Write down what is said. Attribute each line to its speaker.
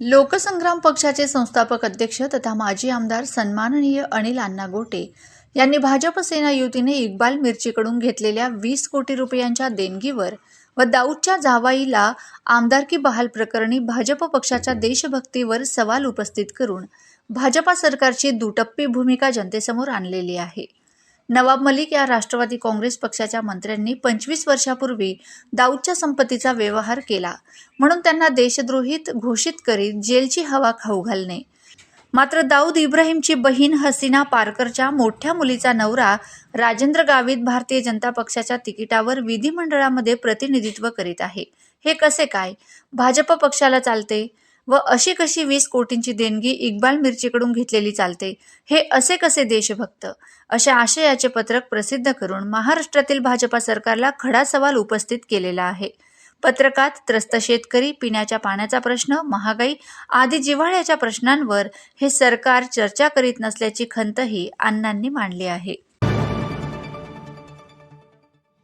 Speaker 1: लोकसंग्राम पक्षाचे संस्थापक अध्यक्ष तथा माजी आमदार सन्माननीय अनिल अण्णा गोटे यांनी भाजप सेना युतीने इक्बाल मिरचीकडून घेतलेल्या वीस कोटी रुपयांच्या देणगीवर व दाऊदच्या जावाईला आमदारकी बहाल प्रकरणी भाजप पक्षाच्या देशभक्तीवर सवाल उपस्थित करून भाजपा सरकारची दुटप्पी भूमिका जनतेसमोर आणलेली आहे. नवाब मलिक या राष्ट्रवादी काँग्रेस पक्षाच्या मंत्र्यांनी पंचवीस वर्षापूर्वी दाऊदच्या संपत्तीचा व्यवहार केला. म्हणून त्यांना देशद्रोहित घोषित करीत जेलची हवा खाऊ घालणे. मात्र दाऊद इब्राहिमची बहीण हसीना पारकरच्या मोठ्या मुलीचा नवरा राजेंद्र गावित भारतीय जनता पक्षाच्या तिकिटावर विधिमंडळामध्ये प्रतिनिधित्व करीत आहे. हे कसे काय? भाजप पक्षाला चालते? व अशी कशी वीस कोटींची देणगी इक्बाल मिरचीकडून घेतलेली चालते हे असे कसे देशभक्त? अशा आशयाचे पत्रक प्रसिद्ध करून महाराष्ट्रातील भाजपा सरकारला खडा सवाल उपस्थित केलेला आहे. पत्रकात त्रस्त शेतकरी पिण्याच्या पाण्याचा प्रश्न महागाई आदी जिव्हाळ्याच्या प्रश्नांवर हे सरकार चर्चा करीत नसल्याची खंतही अण्णांनी मांडली आहे.